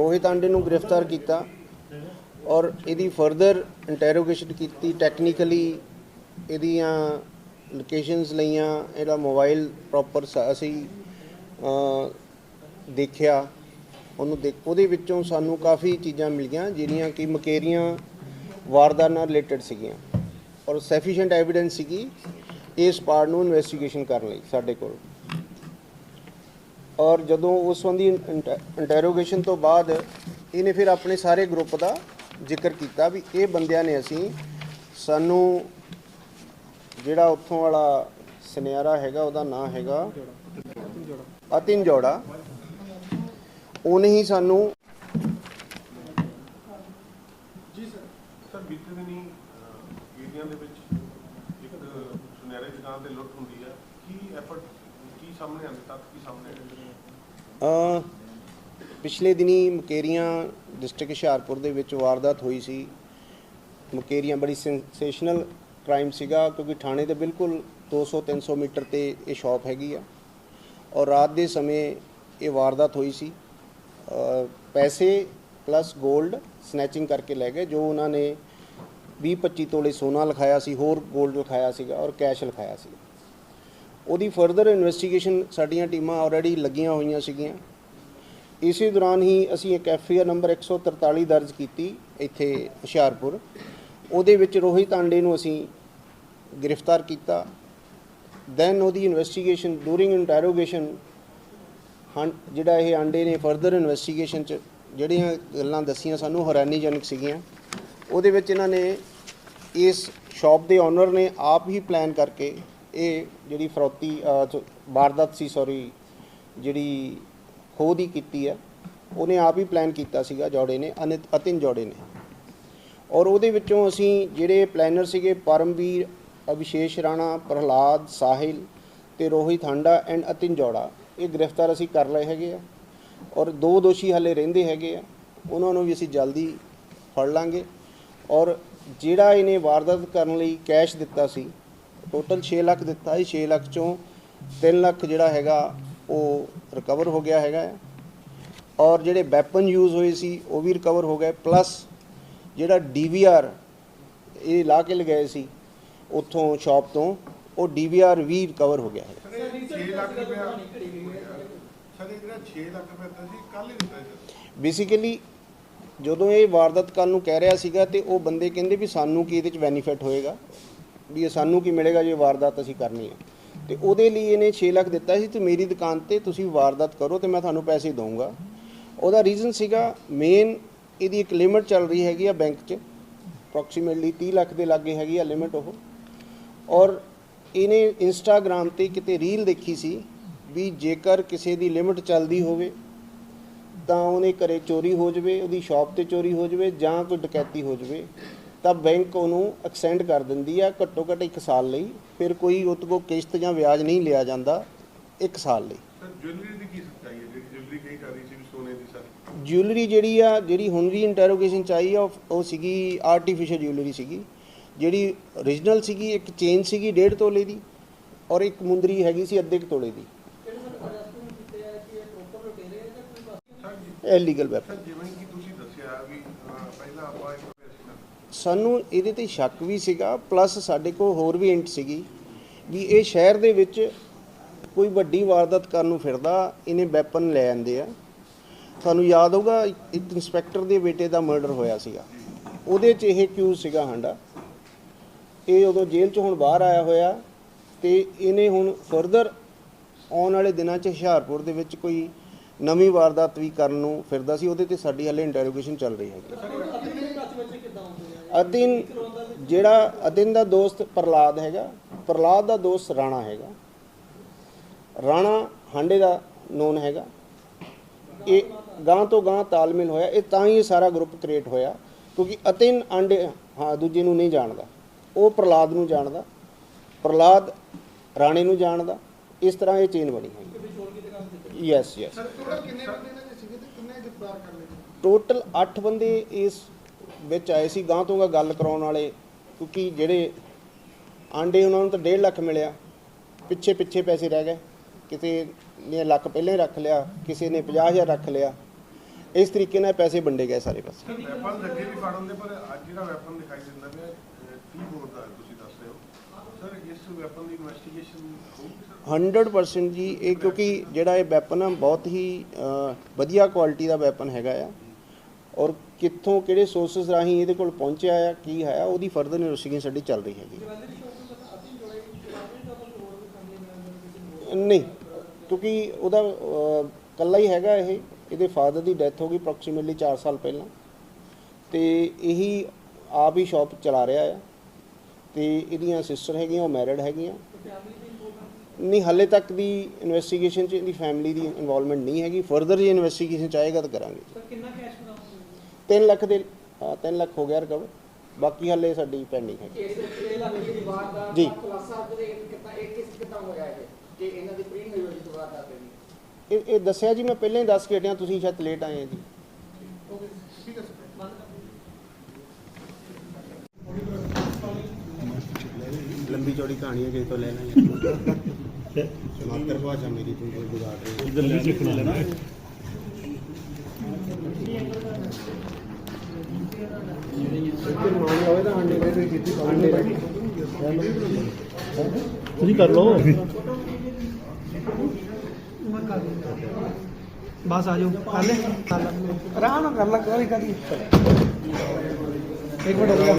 ਰੋਹਿਤ ਆਂਡੇ ਨੂੰ ਗ੍ਰਿਫਤਾਰ ਕੀਤਾ ਔਰ ਇਹਦੀ ਫਰਦਰ ਇੰਟਰੋਗੇਸ਼ਨ ਕੀਤੀ ਟੈਕਨੀਕਲੀ ਇਹਦੀਆਂ ਲੋਕੇਸ਼ਨਸ ਲਈਆਂ, ਇਹਦਾ ਮੋਬਾਈਲ ਪ੍ਰੋਪਰ ਅਸੀਂ ਦੇਖਿਆ। ਉਹਨੂੰ ਦੇਖ, ਉਹਦੇ ਵਿੱਚੋਂ ਸਾਨੂੰ ਕਾਫੀ ਚੀਜ਼ਾਂ ਮਿਲੀਆਂ ਜਿਹੜੀਆਂ ਕਿ ਮਕੇਰੀਆਂ ਵਾਰਦਾਤ ਨਾਲ ਰਿਲੇਟਡ ਸੀਗੀਆਂ ਔਰ ਸਫੀਸ਼ੀਐਂਟ ਐਵੀਡੈਂਸ ਸੀਗੀ ਇਸ ਪਾਰਟ ਨੂੰ ਇਨਵੈਸਟੀਗੇਸ਼ਨ ਕਰਨ ਲਈ ਸਾਡੇ ਕੋਲ। ਔਰ ਜਦੋਂ ਉਸ ਸੰਬੰਧੀ ਇੰਟਰੋਗੇਸ਼ਨ ਤੋਂ ਬਾਅਦ ਇਹਨੇ ਫਿਰ ਆਪਣੇ ਸਾਰੇ ਗਰੁੱਪ ਦਾ ਜ਼ਿਕਰ ਕੀਤਾ ਵੀ ਇਹ ਬੰਦਿਆਂ ਨੇ ਅਸੀਂ ਸਾਨੂੰ ਜਿਹੜਾ ਉੱਥੋਂ ਵਾਲਾ ਸੁਨਿਆਰਾ ਹੈਗਾ, ਉਹਦਾ ਨਾਂ ਹੈਗਾ ਅਤਿਨ ਜੋੜਾ। ਉਹਨੇ ਹੀ ਸਾਨੂੰ ਸਰ ਬੀਤੇ ਦਿਨੀ ਏਰੀਆ ਦੇ ਵਿੱਚ ਇੱਕ ਸੁਨਹਿਰੇ ਦੁਕਾਨ ਤੇ ਲੁੱਟ ਹੁੰਦੀ ਹੈ ਕੀ ਐਫਰਟ ਕੀ ਸਾਹਮਣੇ ਆਉਂਦੇ ਤੱਕ ਕੀ ਸਾਹਮਣੇ ਆਉਂਦੇ ਪਿਛਲੇ ਦਿਨੀ ਮਕੇਰੀਆਂ ਡਿਸਟ੍ਰਿਕਟ ਹੁਸ਼ਿਆਰਪੁਰ ਦੇ ਵਿੱਚ ਵਾਰਦਾਤ ਹੋਈ ਸੀ। ਮਕੇਰੀਆਂ ਬੜੀ ਸੈਂਸੇਸ਼ਨਲ ਕ੍ਰਾਈਮ ਸੀਗਾ ਕਿਉਂਕਿ ਥਾਣੇ ਦੇ ਬਿਲਕੁਲ 200 300 ਮੀਟਰ ਤੇ ਇਹ ਸ਼ਾਪ ਹੈਗੀ ਆ। ਔਰ ਰਾਤ ਦੇ ਸਮੇਂ ਇਹ ਵਾਰਦਾਤ ਹੋਈ ਸੀ। ਪੈਸੇ ਪਲੱਸ 골ਡ ਸਨੈਚਿੰਗ ਕਰਕੇ ਲੈ ਗਏ, ਜੋ ਉਹਨਾਂ ਨੇ 20 25 ਤੋਲੇ ਸੋਨਾ ਲਿਖਾਇਆ ਸੀ, ਹੋਰ 골ਡ ਲਿਖਾਇਆ ਸੀਗਾ ਔਰ ਕੈਸ਼ ਲਿਖਾਇਆ ਸੀ। ਉਹਦੀ ਫਰਦਰ ਇਨਵੈਸਟੀਗੇਸ਼ਨ ਸਾਡੀਆਂ ਟੀਮਾਂ ਆਲਰੇਡੀ ਲੱਗੀਆਂ ਹੋਈਆਂ ਸੀਗੀਆਂ। ਇਸੇ ਦੌਰਾਨ ਹੀ ਅਸੀਂ ਇੱਕ ਐਫ ਆਈ ਆਰ ਨੰਬਰ 143 ਦਰਜ ਕੀਤੀ ਇੱਥੇ ਹੁਸ਼ਿਆਰਪੁਰ। ਉਹਦੇ ਵਿੱਚ ਰੋਹਿਤ ਆਂਡੇ ਨੂੰ ਅਸੀਂ ਗ੍ਰਿਫਤਾਰ ਕੀਤਾ। ਦੈਨ ਉਹਦੀ ਇਨਵੈਸਟੀਗੇਸ਼ਨ ਡੂਰਿੰਗ ਇੰਟਰੋਗੇਸ਼ਨ ਜਿਹੜਾ ਇਹ ਆਂਡੇ ਨੇ ਫਰਦਰ ਇਨਵੈਸਟੀਗੇਸ਼ਨ ਚ ਜਿਹੜੀਆਂ ਗੱਲਾਂ ਦੱਸੀਆਂ ਸਾਨੂੰ ਹੈਰਾਨੀਜਨਕ ਸੀਗੀਆਂ। ਉਹਦੇ ਵਿੱਚ ਇਹਨਾਂ ਨੇ ਇਸ ਸ਼ਾਪ ਦੇ ਓਨਰ ਨੇ ਆਪ ਹੀ ਪਲਾਨ ਕਰਕੇ ਇਹ ਜਿਹੜੀ ਫਰੌਤੀ ਵਾਰਦਾਤ ਸੀ ਸੌਰੀ ਜਿਹੜੀ ਖੋਹ ਦੀ ਕੀਤੀ ਹੈ, ਉਹਨੇ ਆਪ ਹੀ ਪਲਾਨ ਕੀਤਾ ਸੀਗਾ, ਜੋੜੇ ਨੇ ਅਨਿਤ ਅਤਿਨ ਜੋੜੇ ਨੇ। ਔਰ ਉਹਦੇ ਵਿੱਚੋਂ ਅਸੀਂ ਜਿਹੜੇ ਪਲੈਨਰ ਸੀਗੇ, ਪਰਮਵੀਰ ਅਭਿਸ਼ੇਸ਼ ਰਾਣਾ, ਪ੍ਰਹਲਾਦ, ਸਾਹਿਲ ਤੇ ਰੋਹਿਤ ਹਾਂਡਾ ਐਂਡ ਅਤਿਨ ਜੋੜਾ, ਇਹ ਗ੍ਰਿਫਤਾਰ ਅਸੀਂ ਕਰ ਲਏ ਹੈਗੇ ਆ। ਔਰ ਦੋ ਦੋਸ਼ੀ ਹਲੇ ਰਹਿੰਦੇ ਹੈਗੇ ਆ, ਉਹਨਾਂ ਨੂੰ ਵੀ ਅਸੀਂ ਜਲਦੀ ਫੜ ਲਾਂਗੇ। ਔਰ ਜਿਹੜਾ ਇਹਨੇ ਵਾਰਦਾਤ ਕਰਨ ਲਈ ਕੈਸ਼ ਦਿੱਤਾ ਸੀ ਟੋਟਲ 6 ਲੱਖ ਦਿੱਤਾ ਸੀ 6 ਲੱਖ ਚੋਂ 3 ਲੱਖ ਜਿਹੜਾ ਹੈਗਾ ਉਹ ਰਿਕਵਰ ਹੋ ਗਿਆ ਹੈਗਾ। ਔਰ ਜਿਹੜੇ ਵੈਪਨ ਯੂਜ਼ ਹੋਏ ਸੀ ਉਹ ਵੀ ਰਿਕਵਰ ਹੋ ਗਏ। ਪਲੱਸ ਜਿਹੜਾ ਡੀਵੀਆਰ ਇਹ ਲਾ ਕੇ ਲਗਾਏ ਸੀ ਉੱਥੋਂ ਸ਼ਾਪ ਤੋਂ ਉਹ ਡੀਵੀਆਰ ਵੀ ਰਿਕਵਰ ਹੋ ਗਿਆ ਹੈ ਸਰ ਇਹ 6 ਲੱਖ ਰੁਪਇਆ ਸਰ ਇਹ ਜਿਹੜਾ 6 ਲੱਖ ਰੁਪਇਆ ਦਿੱਤਾ ਸੀ ਕੱਲ ਹੀ ਦਿੱਤਾ ਸੀ ਬੇਸਿਕਲੀ ਜਦੋਂ ਇਹ ਵਾਰਦਾਤ ਕੱਲ ਨੂੰ ਕਹਿ ਰਿਹਾ ਸੀਗਾ ਤੇ ਉਹ ਬੰਦੇ ਕਹਿੰਦੇ ਵੀ ਸਾਨੂੰ ਕੀ ਇਹਦੇ ਚ ਬੈਨੀਫਿਟ ਹੋਏਗਾ। ਵੀ ਇਹ ਸਾਨੂੰ ਕੀ ਮਿਲੇਗਾ ਜੇ ਵਾਰਦਾਤ ਅਸੀਂ ਕਰਨੀ ਹੈ। ਤੇ ਉਹਦੇ ਲਈ ਇਹਨੇ 6 ਲੱਖ ਦਿੱਤਾ ਸੀ ਤੇ ਮੇਰੀ ਦੁਕਾਨ ਤੇ ਤੁਸੀਂ ਵਾਰਦਾਤ ਕਰੋ ਤੇ ਮੈਂ ਤੁਹਾਨੂੰ ਪੈਸੇ ਦਊਂਗਾ। ਉਹਦਾ ਰੀਜ਼ਨ ਸੀਗਾ ਮੇਨ ਇਹਦੀ ਇੱਕ ਲਿਮਟ ਚੱਲ ਰਹੀ ਹੈਗੀ ਆ ਬੈਂਕ 'ਚ। ਅਪਰੋਕਸੀਮੇਟਲੀ 30 ਲੱਖ ਦੇ ਲਾਗੇ ਹੈਗੀ ਆ ਲਿਮਟ ਉਹ। ਔਰ ਇਹਨੇ ਇੰਸਟਾਗ੍ਰam ਤੇ ਕਿਤੇ ਰੀਲ ਦੇਖੀ ਸੀ ਵੀ ਜੇਕਰ ਕਿਸੇ ਦੀ ਲਿਮਟ ਚੱਲਦੀ ਹੋਵੇ, ਤਾਂ ਉਹਨੇ ਘਰੇ ਚੋਰੀ ਹੋ ਜਾਵੇ, ਉਹਦੀ ਸ਼ਾਪ ਤੇ ਚੋਰੀ ਹੋ ਜਾਵੇ ਜਾਂ ਕੋਈ ਡਕੈਤੀ ਹੋ ਜਾਵੇ। ਤਾਂ ਬੈਂਕ ਉਹਨੂੰ ਐਕਸਟੈਂਡ ਕਰ ਦਿੰਦੀ ਆ ਘੱਟੋ ਘੱਟ 1 ਸਾਲ ਲਈ। ਫਿਰ ਕੋਈ ਉਹਦੇ ਕੋਲ ਕਿਸ਼ਤ ਜਾਂ ਵਿਆਜ ਨਹੀਂ ਲਿਆ ਜਾਂਦਾ 1 ਸਾਲ ਲਈ। ਸਰ ਜੁਐਲਰੀ ਦੀ ਕੀ ਸੱਚਾਈ ਹੈ? ਜਿਹੜੀ ਜੁਐਲਰੀ ਕਹੀ ਜਾ ਰਹੀ ਸੀ ਵੀ ਸੋਨੇ ਦੀ ਸਰ। ਜਿਊਲਰੀ ਜਿਹੜੀ ਆ ਜਿਹੜੀ ਹੁਣ ਵੀ ਇੰਟਰੋਗੇਸ਼ਨ ਚ ਆਈ ਆ ਉਹ- ਉਹ ਸੀਗੀ ਆਰਟੀਫੀਸ਼ੀਅਲ ਜਿਊਲਰੀ ਸੀਗੀ। ਜਿਹੜੀ origignal ਸੀਗੀ ਇੱਕ ਚੇਨ ਸੀਗੀ 1.5 ਤੋਲੇ ਦੀ ਔਰ ਇੱਕ ਮੁੰਦਰੀ ਹੈਗੀ ਸੀ ਅੱਧੇ ਕੁ ਤੋਲੇ ਦੀ। ਸਰ ਜੀ ਇਹ ਲੀਗਲ ਵੈਪਨ ਸਰ ਜਿਵੇਂ ਕਿ ਤੁਸੀਂ ਦੱਸਿਆ ਵੀ ਅਹ, ਪਹਿਲਾਂ ਆਪਾਂ ਇੱਕ ਸੀ ਨਾ ਸਾਨੂੰ ਇਹਦੇ ਤੇ ਸ਼ੱਕ ਵੀ ਸੀਗਾ ਪਲੱਸ ਸਾਡੇ ਕੋਲ ਹੋਰ ਵੀ ਇੰਟ ਸੀਗੀ ਵੀ ਇਹ ਸ਼ਹਿਰ ਦੇ ਵਿੱਚ ਕੋਈ ਵੱਡੀ ਵਾਰਦਾਤ ਕਰਨ ਨੂੰ ਫਿਰਦਾ, ਇਹਨੇ ਵੈਪਨ ਲੈ ਆਂਦੇ ਆ। ਤੁਹਾਨੂੰ ਯਾਦ ਹੋਊਗਾ, ਇੱਕ ਇੱਕ ਇੰਸਪੈਕਟਰ ਦੇ ਬੇਟੇ ਦਾ ਮਰਡਰ ਹੋਇਆ ਸੀਗਾ। ਉਹਦੇ 'ਚ ਇਹ ਕਿਊਜ਼ ਸੀਗਾ ਹਾਂਡਾ ਇਹ ਉਦੋਂ ਜੇਲ੍ਹ 'ਚ ਹੁਣ ਬਾਹਰ ਆਇਆ ਹੋਇਆ ਤੇ ਇਹਨੇ ਹੁਣ ਫਰਦਰ ਆਉਣ ਵਾਲੇ ਦਿਨਾਂ 'ਚ ਹੁਸ਼ਿਆਰਪੁਰ ਦੇ ਵਿੱਚ ਕੋਈ ਨਵੀਂ ਵਾਰਦਾਤ ਵੀ ਕਰਨ ਨੂੰ ਫਿਰਦਾ ਸੀ। ਉਹਦੇ ਤੇ ਸਾਡੀ ਹਾਲੇ ਇੰਟਰੋਗੇਸ਼ਨ ਚੱਲ ਰਹੀ ਹੈਗੀ ਅਦਿਨ ਜਿਹੜਾ ਅਦਿਨ ਦਾ ਦੋਸਤ ਪ੍ਰਲਾਦ ਹੈਗਾ ਪ੍ਰਲਾਦ ਦਾ ਦੋਸਤ ਰਾਣਾ ਹੈਗਾ। ਰਾਣਾ ਹਾਂਡੇ ਦਾ ਨੋਨ ਹੈਗਾ। ਇਹ ਗਾਂ ਤੋਂ ਗਾਂ ਤਾਲਮੇਲ ਹੋਇਆ ਇਹ ਤਾਂ ਹੀ ਇਹ ਸਾਰਾ ਗਰੁੱਪ ਕ੍ਰੀਏਟ ਹੋਇਆ ਕਿਉਂਕਿ ਅਤਿਨ ਆਂਡੇ ਹਾਂ ਦੂਜੇ ਨੂੰ ਨਹੀਂ ਜਾਣਦਾ। ਉਹ ਪ੍ਰਲਾਦ ਨੂੰ ਜਾਣਦਾ ਪ੍ਰਲਾਦ ਰਾਣੇ ਨੂੰ ਜਾਣਦਾ। ਇਸ ਤਰ੍ਹਾਂ ਇਹ ਚੇਨ ਬਣੀ ਹੈ। ਯੈਸ ਯੈਸ ਟੋਟਲ ਕਿੰਨੇ ਬੰਦੇ ਨੇ ਸੀਗੇ ਤੇ ਕਿੰਨੇ ਗ੍ਰਿਫਤਾਰ ਕਰ ਲਏ? ਟੋਟਲ 8 ਬੰਦੇ ਇਸ ਵਿੱਚ ਆਏ ਸੀ ਗਾਂ ਤੋਂ ਗੱਲ ਕਰਾਉਣ ਵਾਲੇ ਕਿਉਂਕਿ ਜਿਹੜੇ ਆਂਡੇ ਉਹਨਾਂ ਨੂੰ ਤਾਂ 1.5 ਲੱਖ ਮਿਲਿਆ ਪਿੱਛੇ ਪਿੱਛੇ ਪੈਸੇ ਰਹਿ ਗਏ। ਕਿਸੇ ਨੇ ਲੱਖ ਪਹਿਲਾਂ ਹੀ ਰੱਖ ਲਿਆ ਕਿਸੇ ਨੇ 50000 ਰੱਖ ਲਿਆ। ਇਸ ਤਰੀਕੇ ਨਾਲ ਪੈਸੇ ਵੰਡੇ ਗਏ ਸਾਰੇ ਪਾਸੇ। ਵੈਪਨ ਅੱਗੇ ਵੀ ਫੜ ਹੁੰਦੇ ਪਰ ਅੱਜ ਜਿਹੜਾ ਵੈਪਨ ਦਿਖਾਈ ਦਿੰਦਾ ਪਿਆ ਕੀ ਬੋਰ ਦਾ ਹੈ ਤੁਸੀਂ ਦੱਸ ਰਹੇ ਹੋ? ਸਰ ਇਸ ਵੈਪਨ ਦੀ ਇਨਵੈਸਟੀਗੇਸ਼ਨ ਹੋਊਗੀ ਸਰ? 100% ਜੀ ਇਹ ਕਿਉਂਕਿ ਜਿਹੜਾ ਇਹ ਵੈਪਨ ਆ ਬਹੁਤ ਹੀ ਵਧੀਆ ਕੁਆਲਿਟੀ ਦਾ ਵੈਪਨ ਹੈਗਾ ਆ। ਔਰ ਕਿੱਥੋਂ ਕਿਹੜੇ ਸੋਰਸਸ ਰਾਹੀਂ ਇਹਦੇ ਕੋਲ ਪਹੁੰਚਿਆ ਆ ਕੀ ਹੈ ਉਹਦੀ ਫਰਦਰ ਇਨਵੈਸਟੀਗੇਸ਼ਨ ਸਾਡੀ ਚੱਲ ਰਹੀ ਹੈਗੀ। ਨਹੀਂ ਕਿਉਂਕਿ ਉਹਦਾ ਅ, ਕੱਲਾ ਹੀ ਹੈਗਾ ਇਹ ਇਹਦੇ ਫਾਦਰ ਦੀ ਡੈਥ ਹੋ ਗਈ ਅਪਰੋਕਸੀਮੇਟਲੀ 4 ਸਾਲ ਪਹਿਲਾਂ। ਤੇ ਇਹੀ ਆਪ ਹੀ ਸ਼ਾਪ ਚਲਾ ਰਿਹਾ ਆ। ਤੇ ਇਹਦੀਆਂ ਸਿਸਟਰ ਹੈਗੀਆਂ ਉਹ ਮੈਰਿਡ ਹੈਗੀਆਂ। ਨਹੀਂ ਹਾਲੇ ਤੱਕ ਦੀ ਇਨਵੈਸਟੀਗੇਸ਼ਨ 'ਚ ਇਹਦੀ ਫੈਮਿਲੀ ਦੀ ਇਨਵੋਲਵਮੈਂਟ ਨਹੀਂ ਹੈਗੀ। ਫਰਦਰ ਜੇ ਇਨਵੈਸਟੀਗੇਸ਼ਨ ਚਾਹੇਗਾ ਤਾਂ ਕਰਾਂਗੇ ਸਰ ਕਿੰਨਾ ਕੈਸ਼ ਬਰਾਮਦ 3 ਲੱਖ ਦੇ ਹਾਂ 3 ਲੱਖ ਹੋ ਗਿਆ ਰਿਕਵਰ ਬਾਕੀ ਹਾਲੇ ਸਾਡੀ ਪੈਂਡਿੰਗ ਹੈ। ਦੀ ਜੀ। ਦਾ ਕਿਤਾ ਇਹ ਕਿਸ ਕਿਤਾ ਹੋਇਆ ਇਹ? ਕਿ ਇਹਨਾਂ ਦੀ ਪ੍ਰੀ ਨਿਯੋਜਿਤ ਵਾਰਦਾਤ ਹੈ ਇਹ ਇਹ ਦੱਸਿਆ ਜੀ ਮੈਂ ਪਹਿਲਾਂ ਹੀ ਦੱਸ ਕੇ ਹਟਿਆ ਤੁਸੀਂ ਸ਼ਾਇਦ ਲੇਟ ਆਏ ਆ ਜੀ। ਠੀਕ ਹੈ ਸਰ ਲੰਬੀ ਚੌੜੀ ਕਹਾਣੀ ਹੈ ਕਿਸੇ ਤੋਂ ਲੈ ਲਾਂਗੇ ਮਾਤਰ ਭਾਸ਼ਾ ਮੇਰੀ ਤੂੰ ਕੋਈ ਗੁਜ਼ਾਰ ਰਹੀ ਇਧਰ ਲਿਖਣਾ ਲੈਣਾ ਫਿਰ ਮਾਨ ਹੋਵੇ ਤਾਂ ਅੰਡੇ ਦੇ ਕੀਤੀ ਅੰਡੇ ਦੇ ਤੁਸੀਂ ਕਰ ਲਓ। ਬਸ ਆ ਜਾਓ ਕਰ ਲੈ ਆਰਾਮ ਨਾਲ ਕਰ ਲੈ ਕੋਈ ਕਰੀ। ਇੱਕ ਮਿੰਟ ਹੋ ਗਿਆ